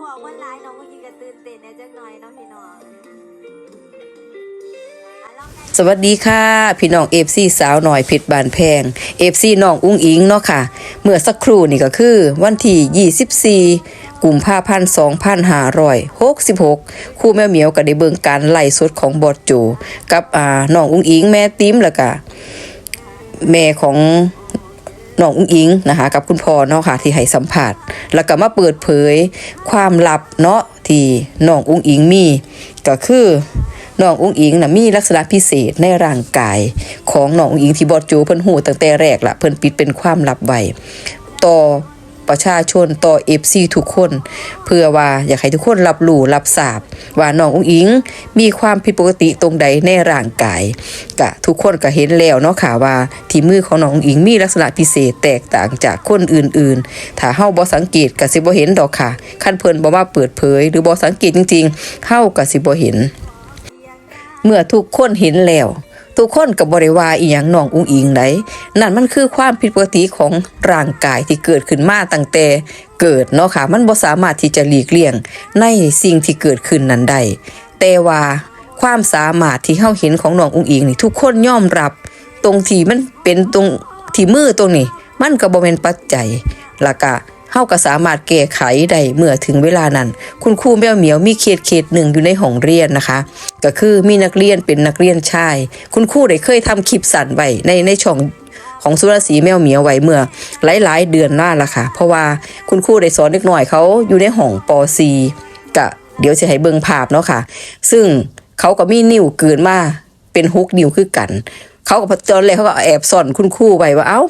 พอคนร้ายน้องผู้หญิงก็ตื่นเต้นแน่จักหน่อยเนาะพี่น้องสวัสดีค่ะ พี่น้องเอฟซีสาวหน่อยเพชรบานแพงเอฟซีน้องอุ้งอิงเนาะค่ะ เมื่อสักครู่นี่ก็คือ วันที่ 24กุมภาพันธ์2566คู่แม่เหมียวก็ได้เบิ่งการไล่สดของบอดโจกับอ่าน้องอุ้งอิงแม่ติ้มแล้วก็แม่ของ น้องอุ้งอิงนะคะกับคุณพ่อเนาะค่ะที่ให้สัมผัสแล้วก็มาเปิดเผยความลับเนาะที่น้องอุ้งอิงมีก็คือน้องอุ้งอิงนะมีลักษณะพิเศษในร่างกายของน้องอุ้งอิงที่บอดจูเพิ่นหูตั้งแต่แรกละเพิ่นปิดเป็นความลับไว้ต่อ ประชาชนต่อเอฟซีทุกคน เพื่อว่าอยากให้ทุกคนรับรู้รับทราบว่าน้องอุ้งอิง มีความผิดปกติตรงใดในร่างกายกะทุกคนก็เห็นแล้วเนาะค่ะว่าที่มือของน้องอุ้งอิงมีลักษณะพิเศษแตกต่างจากคนอื่นๆ ถ้าเฮาบ่สังเกตก็สิบ่เห็นดอกค่ะคันเพิ่นบ่มาเปิดเผย หรือบ่สังเกตจริงๆเฮาก็สิบ่เห็น เมื่อทุกคนเห็นแล้ว ทุกคนกับบริวาอีหยังน้องอุ้งอิงไดนั่นมันคือความผิดปกติของร่างกายที่เกิดขึ้นมาตั้งแต่เกิดเนาะค่ะมันบ่สามารถที่จะหลีกเลี่ยงในสิ่งที่เกิดขึ้นนั้นได้แต่ว่าความสามารถที่เฮาเห็นของน้องอุ้งอิงนี่ทุกคนยอมรับ ตรงที่มันเป็นตรงที่มือตรงนี้มันก็บ่แม่นปัจจัยแล้วก็ เฮาก็สามารถแก้ไขได้เมื่อถึงเวลานั้น คุณครูแมวเหมียวมีเขตเขตหนึ่งอยู่ในห้องเรียนนะคะ ก็คือมีนักเรียนเป็นนักเรียนชาย คุณครูได้เคยทำคลิปสั่นไว้ในในช่องของสุรศรีแมวเหมียวไว้เมื่อหลายๆ เดือนหน้าละค่ะ เพราะว่าคุณครูได้สอนเด็กหน่อยเขาอยู่ในห้องป .4 กะเดี๋ยวจะให้เบิ่งภาพเนาะค่ะ ซึ่งเขาก็มีนิ้วเกินมาเป็นฮุกนิ้วคือกัน เขาก็ตอนแรกเขาก็แอบซ่อนคุณครูไว้ว่าเอ้า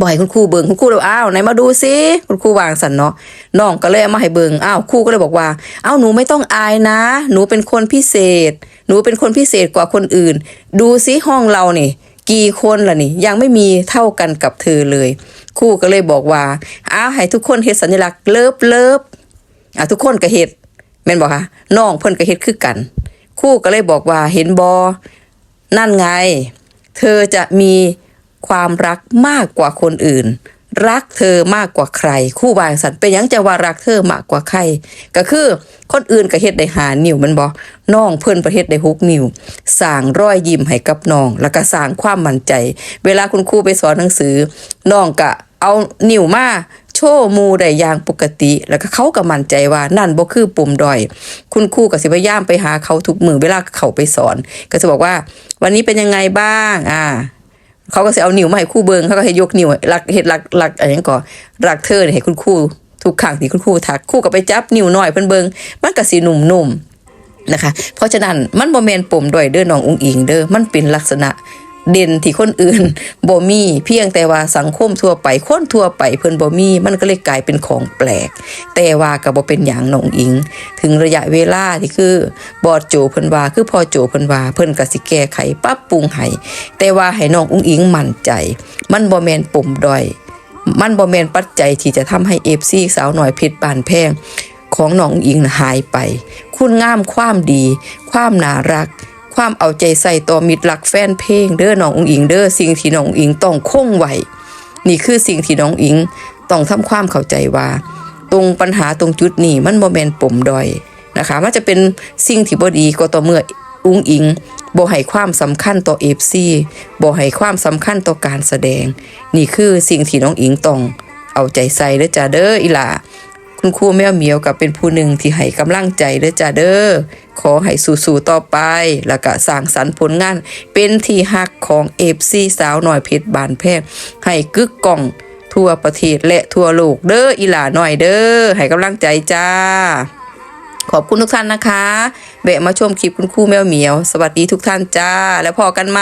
บ่ให้คุณครูเบิงคุณครูเลยอ้าวไหนมาดูซิคุณครูวางสันเนาะน้องก็เลยเอามาให้เบิงอ้าวครูก็เลยบอกว่าอ้าวหนูไม่ต้องอายนะ หนูเป็นคนพิเศษ หนูเป็นคนพิเศษกว่าคนอื่น ดูซิห้องเรานี่ กี่คนล่ะนี่ ยังไม่มีเท่ากันกับเธอเลย ครูก็เลยบอกว่าอ้าวให้ทุกคนเฮ็ดสัญลักษณ์เลิฟเลิฟอะทุกคนก็เฮ็ดแม่นบอกคะน้องเพิ่นก็เฮ็ดคือกัน ครูก็เลยบอกว่าเห็นบอนั่นไง เธอจะมี ความรักมากกว่าคนอื่น รักเธอมากกว่าใคร คู่วางสันเป็นยังจะว่ารักเธอมากกว่าใคร ก็คือคนอื่นก็เฮ็ดได้หานิ้วมันบ่น้องเพิ่อนประเฮ็ดได้หกนิ้วสร้างรอยยิ้มให้กับน้อง แล้วก็สร้างความมั่นใจ เวลาคุณครูไปสอนหนังสือน้องก็เอานิ้วมาโชว์มูได้อย่างปกติ แล้วก็เขาก็มั่นใจว่านั่นบ่คือปุ่มดอย คุณครูก็สิพยายามไปหาเขาทุกมือเวลาเขาไปสอน ก็จะบอกว่า วันนี้เป็นยังไงบ้าง อ่า เขาก็จะเอานิ้วมาให้คู่เบิงเขาก็ให้ยกนิ้วหลักเห็ดหลักหลักอะไรอย่างก่อนหลักเธอเนี่ยให้คุณครูทุกครั้งที่คุณครูทักคู่ก็ไปจับนิ้วหน่อยเพิ่นเบิงมันก็สีหนุ่มๆนะคะ เพราะฉะนั้นมันบ่แมนปมด้อยเด้อน้องอุ้งอิงเด้อมันเป็นลักษณะ เด่นที่คนอื่นบ่มีเพียงแต่ว่าสังคมทั่วไปคนทั่วไปเพิ่นบ่มีมันก็เลยกลายเป็นของแปลก แต่ว่าก็บ่เป็นอย่างนองอิง ถึงระยะเวลาที่คือบอดโจเพิ่นว่าคือพอโจเพิ่นว่าเพิ่นก็สิแก้ไขปรับปรุงให้แต่ว่าให้น้องอุ้งอิงมั่นใจ มันบ่แม่นปมด้อยมันบ่แม่นปัจจัยที่จะทำให้ FC สาวหน่อยเพชรบานแพงของน้องอิงหายไป คุณงามความดี ความน่ารัก ความเอาใจใส่ต่อมิตรรักแฟนเพลงเด้อน้องอุ้งอิงเด้อสิ่งที่น้องอุ้งอิงต้องคงไว้นี่คือสิ่งที่น้องอิงต้องทำความเข้าใจว่า ตรงปัญหาตรงจุดนี้มันบ่แม่นปมดอยนะคะ มันจะเป็นสิ่งที่บ่ดีก็ต่อเมื่ออุ้งอิงบ่ให้ความสำคัญต่อ FC บ่ให้ความสำคัญต่อการแสดง นี่คือสิ่งที่น้องอิงต้องเอาใจใส่เด้อจ้าเด้ออีหล่า คุณครูแมวเหมียวกับเป็นผู้หนึ่งที่ให้กำลังใจเด้อจ้าเด้อขอให้สู้ๆต่อไป แล้วก็สร้างสรรค์ผลงาน เป็นที่ฮักของเอฟซีสาวหน่อยเพชรบานแพงให้กึกก้องทั่วประเทศและทั่วโลกเด้ออีหลาหน่อยเด้อให้กำลังใจจ้า ขอบคุณทุกท่านนะคะแวะมาชมคลิปคุณครูแมวเหมียว สวัสดีทุกท่านจ้า แล้วพอกันไหม